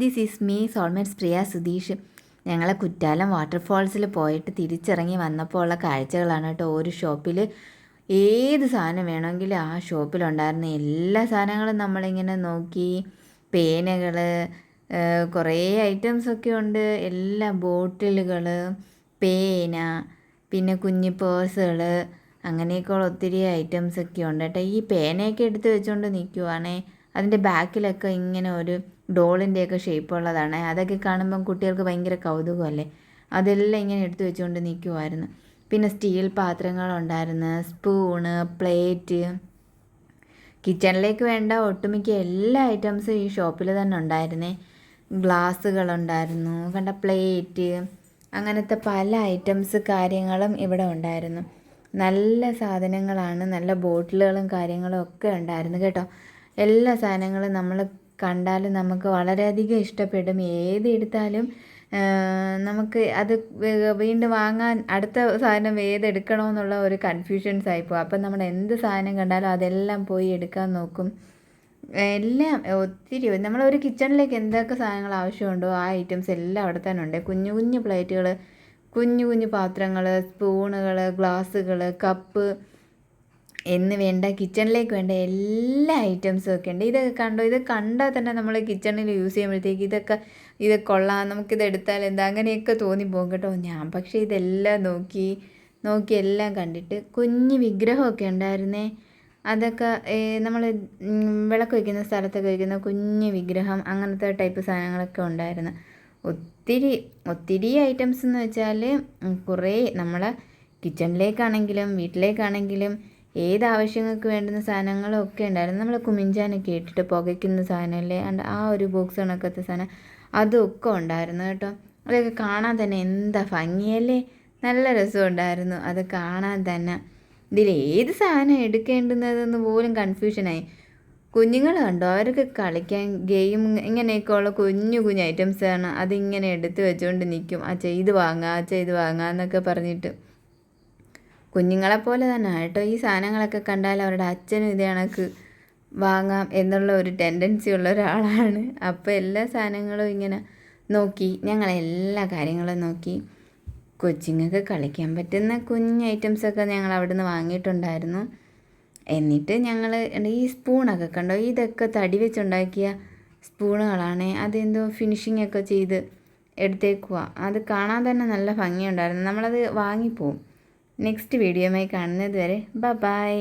This is me soulmates Priya Sudheesh ഞങ്ങളെ കുറ്റാലം വാട്ടർഫോൾസിൽ പോയിട്ട് തിരിച്ചിറങ്ങി വന്നപ്പോൾ ഉള്ള കാഴ്ചകളാണ് കേട്ടോ. ഒരു ഷോപ്പിൽ ഏത് സാധനം വേണമെങ്കിലും ആ ഷോപ്പിലുണ്ടായിരുന്ന എല്ലാ സാധനങ്ങളും നമ്മളിങ്ങനെ നോക്കി. പേനകൾ കുറേ ഐറ്റംസൊക്കെ ഉണ്ട്. എല്ലാ ബോട്ടിലുകൾ പേന പിന്നെ കുഞ്ഞു പേഴ്സുകൾ അങ്ങനെയൊക്കെയുള്ള ഒത്തിരി ഐറ്റംസൊക്കെ ഉണ്ട് കേട്ടോ. ഈ പേനയൊക്കെ എടുത്ത് വെച്ചുകൊണ്ട് നിൽക്കുവാണേ അതിന്റെ ബാക്കിലൊക്കെ ഇങ്ങനെ ഒരു ഡോളിന്റെയൊക്കെ ഷേപ്പ് ഉള്ളതാണ് അതൊക്കെ കാണുമ്പം കുട്ടികൾക്ക് ഭയങ്കര കൗതുകമല്ലേ? അതെല്ലാം ഇങ്ങനെ എടുത്തു വെച്ചുകൊണ്ട് നിൽക്കുമായിരുന്നു പിന്നെ സ്റ്റീൽ പാത്രങ്ങളുണ്ടായിരുന്നു. Spoon plate. കിച്ചണിലേക്ക് വേണ്ട ഒട്ടുമിക്ക എല്ലാ ഐറ്റംസും ഈ ഷോപ്പിൽ തന്നെ ഉണ്ടായിരുന്നേ. ഗ്ലാസ്സുകളുണ്ടായിരുന്നു. കണ്ട പ്ലേറ്റ്. അങ്ങനത്തെ പല ഐറ്റംസ് കാര്യങ്ങളും ഇവിടെ ഉണ്ടായിരുന്നു. നല്ല സാധനങ്ങളാണ്. നല്ല ബോട്ടിലുകളും കാര്യങ്ങളും ഒക്കെ ഉണ്ടായിരുന്നു കേട്ടോ. എല്ലാ സാധനങ്ങളും നമ്മൾ കണ്ടാലും നമുക്ക് വളരെയധികം ഇഷ്ടപ്പെടും. ഏത് എടുത്താലും നമുക്ക് അത് വീണ്ടും വാങ്ങാൻ അടുത്ത സാധനം ഏത് എടുക്കണമെന്നുള്ള ഒരു കൺഫ്യൂഷൻസ് ആയിപ്പോകും അപ്പം നമ്മൾ എന്ത് സാധനം കണ്ടാലും അതെല്ലാം പോയി എടുക്കാൻ നോക്കും. എല്ലാം ഒത്തിരി നമ്മളൊരു കിച്ചണിലേക്ക് എന്തൊക്കെ സാധനങ്ങൾ ആവശ്യമുണ്ടോ ആ ഐറ്റംസ് എല്ലാം അവിടെ തന്നെ ഉണ്ട്. കുഞ്ഞു കുഞ്ഞു പ്ലേറ്റുകൾ കുഞ്ഞു കുഞ്ഞു പാത്രങ്ങൾ സ്പൂണുകൾ ഗ്ലാസ്സുകൾ കപ്പ് എന്ന് വേണ്ട കിച്ചണിലേക്ക് വേണ്ട എല്ലാ ഐറ്റംസും ഒക്കെ ഉണ്ട്. ഇതൊക്കെ കണ്ടോ? ഇത് കണ്ടാൽ തന്നെ നമ്മൾ കിച്ചണിൽ യൂസ് ചെയ്യുമ്പോഴത്തേക്ക് ഇതൊക്കെ ഇത് കൊള്ളാം നമുക്കിത് എടുത്താൽ എന്താ? അങ്ങനെയൊക്കെ തോന്നിപ്പോകും കേട്ടോ. ഞാൻ പക്ഷേ ഇതെല്ലാം നോക്കി നോക്കി എല്ലാം കണ്ടിട്ട് കുഞ്ഞ് വിഗ്രഹമൊക്കെ ഉണ്ടായിരുന്നേ. അതൊക്കെ നമ്മൾ വിളക്ക് വയ്ക്കുന്ന സ്ഥലത്തൊക്കെ വയ്ക്കുന്ന കുഞ്ഞ് വിഗ്രഹം അങ്ങനത്തെ ടൈപ്പ് സാധനങ്ങളൊക്കെ ഉണ്ടായിരുന്നു. ഒത്തിരി ഒത്തിരി ഐറ്റംസ് എന്ന് വെച്ചാൽ കുറേ നമ്മളെ കിച്ചണിലേക്കാണെങ്കിലും വീട്ടിലേക്കാണെങ്കിലും ഏത് ആവശ്യങ്ങൾക്ക് വേണ്ടുന്ന സാധനങ്ങളും ഒക്കെ ഉണ്ടായിരുന്നു. നമ്മൾ കുമിഞ്ചാനൊക്കെ ഇട്ടിട്ട് പുകയ്ക്കുന്ന സാധനമല്ലേ അണ്ട് ആ ഒരു ബോക്സ് കണക്കത്തെ സാധനം അതൊക്കെ ഉണ്ടായിരുന്നു കേട്ടോ. അതൊക്കെ കാണാൻ തന്നെ എന്താ ഭംഗിയല്ലേ? നല്ല രസമുണ്ടായിരുന്നു അത് കാണാൻ തന്നെ. ഇതിൽ ഏത് സാധനം എടുക്കേണ്ടുന്നതെന്ന് പോലും കൺഫ്യൂഷനായി കുഞ്ഞുങ്ങൾ കണ്ടോ? അവരൊക്കെ കളിക്കാൻ ഗെയിം ഇങ്ങനെയൊക്കെ ഉള്ള കുഞ്ഞു കുഞ്ഞു ഐറ്റംസാണ് അതിങ്ങനെ എടുത്ത് വെച്ചുകൊണ്ട് നിൽക്കും ആ ചെയ്ത് വാങ്ങാം ആ ചെയ്ത് വാങ്ങാം എന്നൊക്കെ പറഞ്ഞിട്ട്. കുഞ്ഞുങ്ങളെ പോലെ തന്നെ കേട്ടോ. ഈ സാധനങ്ങളൊക്കെ കണ്ടാൽ അവരുടെ അച്ഛനും ഇതേ കണക്ക് വാങ്ങാം എന്നുള്ള ഒരു ടെൻഡൻസി ഉള്ള ഒരാളാണ്. അപ്പോൾ എല്ലാ സാധനങ്ങളും ഇങ്ങനെ നോക്കി ഞങ്ങൾ എല്ലാ കാര്യങ്ങളും നോക്കി. കൊച്ചിങ്ങൾക്ക് കളിക്കാൻ പറ്റുന്ന കുഞ്ഞ് ഐറ്റംസൊക്കെ ഞങ്ങൾ അവിടുന്ന് വാങ്ങിയിട്ടുണ്ടായിരുന്നു. എന്നിട്ട് ഞങ്ങൾ ഈ സ്പൂണൊക്കെ കണ്ടോ ഇതൊക്കെ തടി വെച്ചുണ്ടാക്കിയ സ്പൂണുകളാണ്. അതെന്തോ ഫിനിഷിംഗ് ഒക്കെ ചെയ്ത് എടുത്തേക്കുക അത് കാണാൻ തന്നെ നല്ല ഭംഗിയുണ്ടായിരുന്നു. നമ്മളത് വാങ്ങിപ്പോവും. നെക്സ്റ്റ് വീഡിയോയുമായി കാണുന്നത് വരെ ബ ബായ്